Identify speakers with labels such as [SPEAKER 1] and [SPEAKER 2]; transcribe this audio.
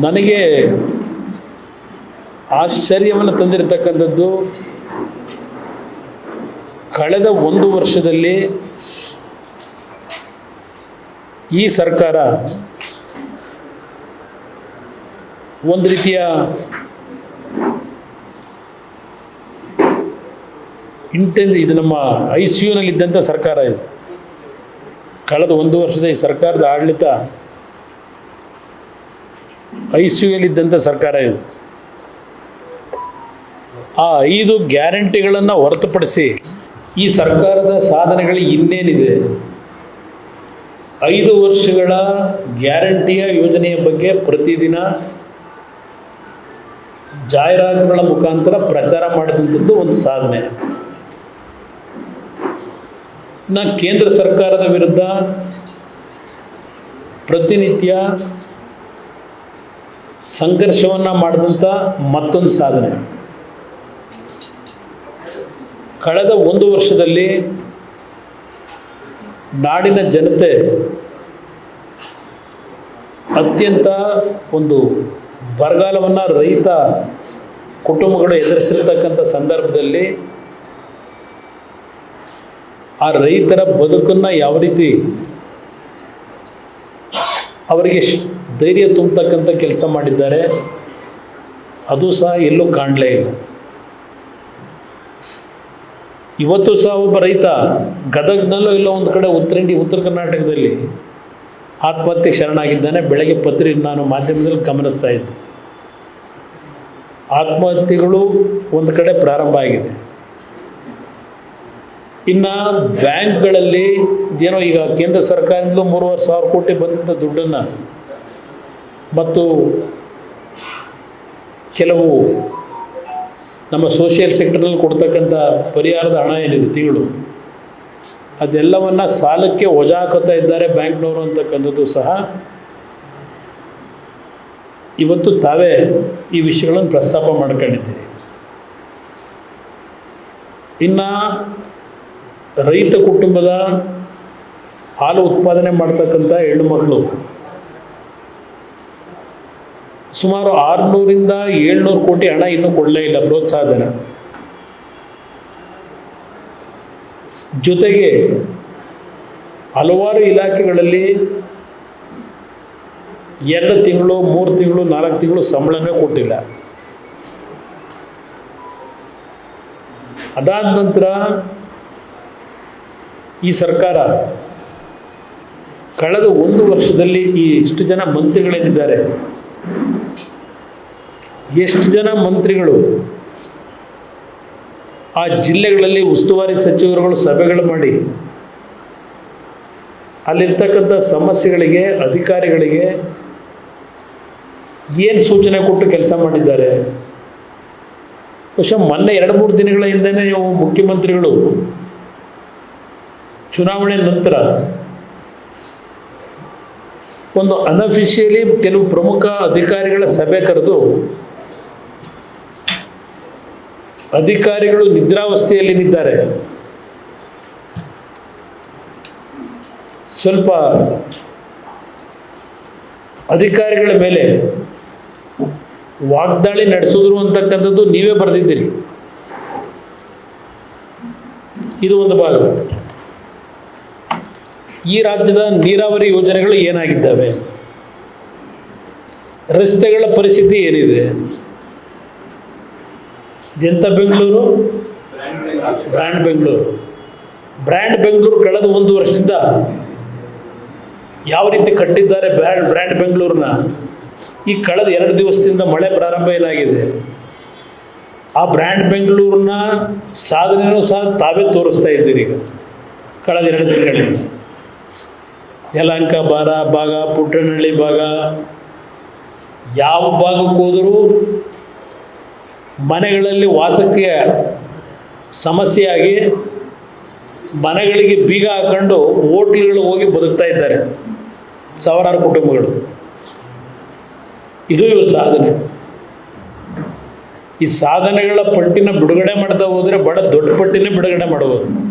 [SPEAKER 1] ನನಗೆ ಆಶ್ಚರ್ಯವನ್ನು ತಂದಿರತಕ್ಕಂಥದ್ದು ಕಳೆದ ಒಂದು ವರ್ಷದಲ್ಲಿ ಈ ಸರ್ಕಾರ ಒಂದು ರೀತಿಯ ಇಂಟೆನ್ ಇದು ನಮ್ಮ ಐ ಸಿ ಯುನಲ್ಲಿದ್ದಂಥ ಸರ್ಕಾರ ಇದು. ಕಳೆದ ಒಂದು ವರ್ಷದ ಈ ಸರ್ಕಾರದ ಆಡಳಿತ ಐ ಸಿ ಯುಯಲ್ಲಿದ್ದಂಥ ಸರ್ಕಾರ ಇದು. ಆ ಐದು ಗ್ಯಾರಂಟಿಗಳನ್ನು ಹೊರತುಪಡಿಸಿ ಈ ಸರ್ಕಾರದ ಸಾಧನೆಗಳು ಇನ್ನೇನಿದೆ? ಐದು ವರ್ಷಗಳ ಗ್ಯಾರಂಟಿಯ ಯೋಜನೆಯ ಬಗ್ಗೆ ಪ್ರತಿದಿನ ಜಾಹೀರಾತುಗಳ ಮುಖಾಂತರ ಪ್ರಚಾರ ಮಾಡಿದಂಥದ್ದು ಒಂದು ಸಾಧನೆ. ನಾ ಕೇಂದ್ರ ಸರ್ಕಾರದ ವಿರುದ್ಧ ಪ್ರತಿನಿತ್ಯ ಸಂಘರ್ಷವನ್ನು ಮಾಡಿದಂಥ ಮತ್ತೊಂದು ಸಾಧನೆ. ಕಳೆದ ಒಂದು ವರ್ಷದಲ್ಲಿ ನಾಡಿನ ಜನತೆ ಅತ್ಯಂತ ಒಂದು ಬರಗಾಲವನ್ನು ರೈತ ಕುಟುಂಬಗಳು ಎದುರಿಸಿರ್ತಕ್ಕಂಥ ಸಂದರ್ಭದಲ್ಲಿ ಆ ರೈತರ ಬದುಕನ್ನು ಯಾವ ರೀತಿ ಅವರಿಗೆ ಧೈರ್ಯ ತುಂಬತಕ್ಕಂಥ ಕೆಲಸ ಮಾಡಿದ್ದಾರೆ, ಅದು ಸಹ ಎಲ್ಲೂ ಕಾಣಲೇ ಇಲ್ಲ. ಇವತ್ತು ಸಹ ಒಬ್ಬ ರೈತ ಗದಗ್ನಲ್ಲೋ ಇಲ್ಲೋ ಒಂದು ಕಡೆ ಉತ್ತರಂಡಿ ಉತ್ತರ ಕರ್ನಾಟಕದಲ್ಲಿ ಆತ್ಮಹತ್ಯೆ ಶರಣಾಗಿದ್ದಾನೆ. ಬೆಳಗ್ಗೆ ಪತ್ರಿ ನಾನು ಮಾಧ್ಯಮದಲ್ಲಿ ಗಮನಿಸ್ತಾ ಇದ್ದೆ. ಆತ್ಮಹತ್ಯೆಗಳು ಒಂದು ಕಡೆ ಪ್ರಾರಂಭ ಆಗಿದೆ. ಇನ್ನು ಬ್ಯಾಂಕ್ಗಳಲ್ಲಿ ಏನೋ ಈಗ ಕೇಂದ್ರ ಸರ್ಕಾರದಿಂದಲೂ ಮೂರುವರೆ ಸಾವಿರ ಕೋಟಿ ಬಂದಂಥ ದುಡ್ಡನ್ನು ಮತ್ತು ಕೆಲವು ನಮ್ಮ ಸೋಷಿಯಲ್ ಸೆಕ್ಟರ್ನಲ್ಲಿ ಕೊಡ್ತಕ್ಕಂಥ ಪರಿಹಾರದ ಹಣ ಏನಿದೆ ತಿಂಗಳು? ಅದೆಲ್ಲವನ್ನು ಸಾಲಕ್ಕೆ ವಜಾ ಹಾಕುತ್ತಾ ಇದ್ದಾರೆ ಬ್ಯಾಂಕ್ನವರು ಅಂತಕ್ಕಂಥದ್ದು ಸಹ ಇವತ್ತು ತಾವೇ ಈ ವಿಷಯಗಳನ್ನು ಪ್ರಸ್ತಾಪ ಮಾಡ್ಕೊಂಡಿದ್ದೀರಿ. ಇನ್ನು ರೈತ ಕುಟುಂಬದ ಹಾಲು ಉತ್ಪಾದನೆ ಮಾಡ್ತಕ್ಕಂಥ ಹೆಣ್ಣುಮಕ್ಕಳು ಸುಮಾರು ಆರುನೂರಿಂದ ಏಳ್ನೂರು ಕೋಟಿ ಹಣ ಇನ್ನೂ ಕೊಡಲೇ ಇಲ್ಲ ಪ್ರೋತ್ಸಾಹಧನ. ಜೊತೆಗೆ ಹಲವಾರು ಇಲಾಖೆಗಳಲ್ಲಿ ಎರಡು ತಿಂಗಳು, ಮೂರು ತಿಂಗಳು, ನಾಲ್ಕು ತಿಂಗಳು ಸಂಬಳನೇ ಕೊಟ್ಟಿಲ್ಲ. ಅದಾದ ನಂತರ ಈ ಸರ್ಕಾರ ಕಳೆದ ಒಂದು ವರ್ಷದಲ್ಲಿ ಈ ಇಷ್ಟು ಜನ ಮಂತ್ರಿಗಳೇನಿದ್ದಾರೆ ಎಷ್ಟು ಜನ ಮಂತ್ರಿಗಳು ಆ ಜಿಲ್ಲೆಗಳಲ್ಲಿ ಉಸ್ತುವಾರಿ ಸಚಿವರುಗಳು ಸಭೆಗಳು ಮಾಡಿ ಅಲ್ಲಿರ್ತಕ್ಕಂಥ ಸಮಸ್ಯೆಗಳಿಗೆ, ಅಧಿಕಾರಿಗಳಿಗೆ ಏನು ಸೂಚನೆ ಕೊಟ್ಟು ಕೆಲಸ ಮಾಡಿದ್ದಾರೆ? ಬಹುಶಃ ಮೊನ್ನೆ ಎರಡು ಮೂರು ದಿನಗಳ ಹಿಂದೆಯೇ ನೀವು ಮುಖ್ಯಮಂತ್ರಿಗಳು ಚುನಾವಣೆ ನಂತರ ಒಂದು ಅನಫಿಷಿಯಲಿ ಕೆಲವು ಪ್ರಮುಖ ಅಧಿಕಾರಿಗಳ ಸಭೆ ಕರೆದು ಅಧಿಕಾರಿಗಳು ನಿದ್ರಾವಸ್ಥೆಯಲ್ಲಿದ್ದಾರೆ ಸ್ವಲ್ಪ ಅಧಿಕಾರಿಗಳ ಮೇಲೆ ವಾಗ್ದಾಳಿ ನಡೆಸಿದ್ರು ಅಂತಕ್ಕಂಥದ್ದು ನೀವೇ ಬರೆದಿದ್ದೀರಿ. ಇದು ಒಂದು ಭಾಗ. ಈ ರಾಜ್ಯದ ನೀರಾವರಿ ಯೋಜನೆಗಳು ಏನಾಗಿದ್ದಾವೆ? ರಸ್ತೆಗಳ ಪರಿಸ್ಥಿತಿ ಏನಿದೆ? ಇದೆಂಥ ಬೆಂಗಳೂರು? ಬ್ರ್ಯಾಂಡ್ ಬೆಂಗಳೂರು. ಬ್ರ್ಯಾಂಡ್ ಬೆಂಗಳೂರು ಕಳೆದ ಒಂದು ವರ್ಷದಿಂದ ಯಾವ ರೀತಿ ಕಟ್ಟಿದ್ದಾರೆ ಬ್ರ್ಯಾಂಡ್ ಬ್ರ್ಯಾಂಡ್ ಬೆಂಗಳೂರನ್ನ? ಈ ಕಳೆದ ಎರಡು ದಿವಸದಿಂದ ಮಳೆ ಪ್ರಾರಂಭ ಏನಾಗಿದೆ? ಆ ಬ್ರ್ಯಾಂಡ್ ಬೆಂಗಳೂರನ್ನ ಸಾಧನೆಯೂ ಸಹ ತಾವೇ ತೋರಿಸ್ತಾ ಇದ್ದೀರಿ ಈಗ, ಕಳೆದ ಎರಡು ದಿನಗಳಿಂದ ಯಲಹಂಕ ಬಾರ ಭಾಗ, ಪುಟ್ಟನಹಳ್ಳಿ ಭಾಗ, ಯಾವ ಭಾಗಕ್ಕೆ ಹೋದರೂ ಮನೆಗಳಲ್ಲಿ ವಾಸಕ್ಕೆ ಸಮಸ್ಯೆಯಾಗಿ ಮನೆಗಳಿಗೆ ಬೀಗ ಹಾಕೊಂಡು ಹೋಟ್ಲ್ಗಳು ಹೋಗಿ ಬದುಕ್ತಾ ಇದ್ದಾರೆ. ಸಾವಿರಾರು ಕುಟುಂಬಗಳು. ಇದು ಇವ್ರ ಸಾಧನೆ. ಈ ಸಾಧನೆಗಳ ಪಟ್ಟಿನ ಬಿಡುಗಡೆ ಮಾಡ್ತಾ ಹೋದರೆ ಬಡ ದೊಡ್ಡ ಪಟ್ಟಿನೇ ಬಿಡುಗಡೆ ಮಾಡ್ಬೋದು.